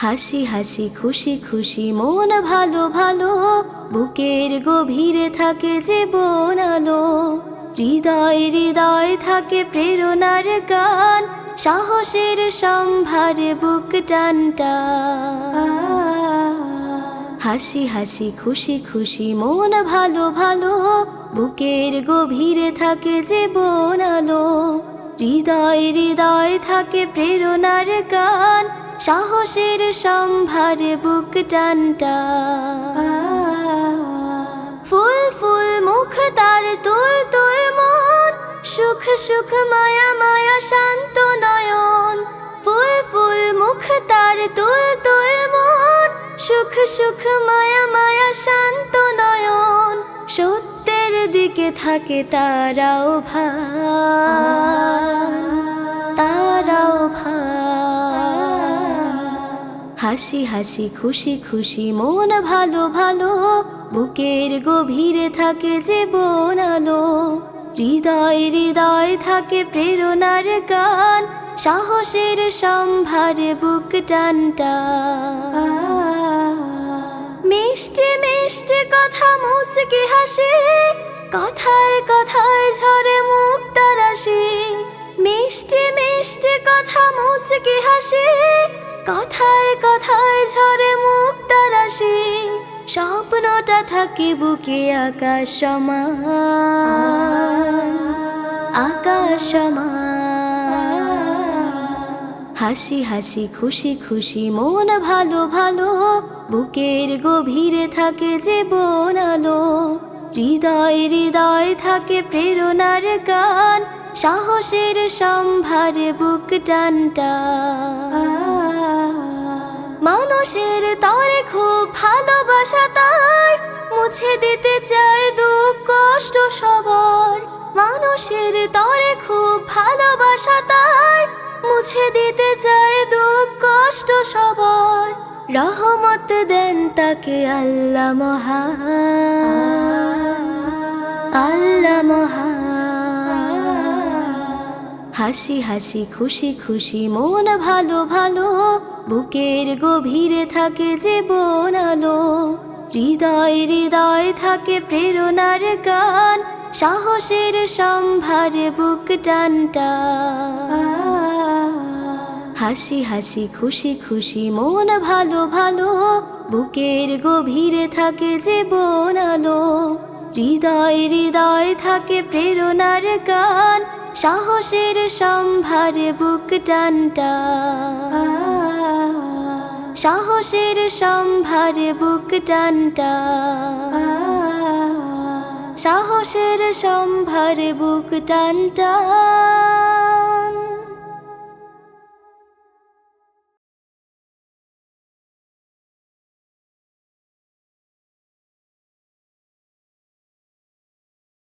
হাসি হাসি খুশি খুশি মন ভালো ভালো, বুকের গভীরে থাকে যে বনালো হৃদয় হৃদয় থাকে প্রেরণার গান, সাহসের সম্ভারে বুক টানটা হাসি হাসি খুশি খুশি মন ভালো ভালো, বুকের গভীরে থাকে যে বনালো হৃদয় হৃদয় থাকে প্রেরণার গান সাহসের সম্ভারে বুক টানটা। ফুল ফুল মুখ তার তুল তুল মন সুখ সুখ মায়া মায়া শান্ত নয়ন। ফুল ফুল মুখ তার তুল তুল মন সুখ সুখ মায়া মায়া শান্ত নয়ন। সত্যের দিকে থাকে তারাও ভাই হাসি হাসি খুশি খুশি মন ভালো ভালো, বুকের গভীরে থাকে যে বনালো হৃদয় হৃদয় থাকে প্রেরণার গান, সাহসের সম্ভারে বুক টানটা মিষ্টি মিষ্টি কথা মুচকি হাসি, কথায় কথায় ঝরে মুক্তার আসি মিষ্টি মিষ্টি কথা মুচকি হাসি কথায় কথায় ঝরে মুক্তার আসি স্বপ্নটা থাকে বুকে আকাশ আকাশ হাসি হাসি খুশি খুশি মন ভালো ভালো, বুকের গভীরে থাকে যে বনালো হৃদয় হৃদয় থাকে প্রেরণার গান, সাহসের সম্ভারে বুক টানটা। ভালোবাসা তার, মুছে দিতে চায় দুঃখ, কষ্ট সবার। মানুষের তরে খুব ভালোবাসা তার, মুছে দিতে চায় দুঃখ, কষ্ট সবার। রহমত দেন তাকে আল্লাহ মহা আল্লাহ মহা হাসি হাসি, খুশি খুশি, মন ভালো ভালো, বুকের গভীরে থাকে যে বনালো হৃদয় হৃদয় থাকে প্রেরণার গান, সাহসের সম্ভার বুক টানটা হাসি হাসি, খুশি খুশি, মন ভালো ভালো, বুকের গভীরে থাকে যে বনালো হৃদয় হৃদয় থাকে প্রেরণার গান সাহসের সম্ভার বুক টানটা সাহসের সম্ভার বুক টানটা সাহসের সম্ভার বুক টানটা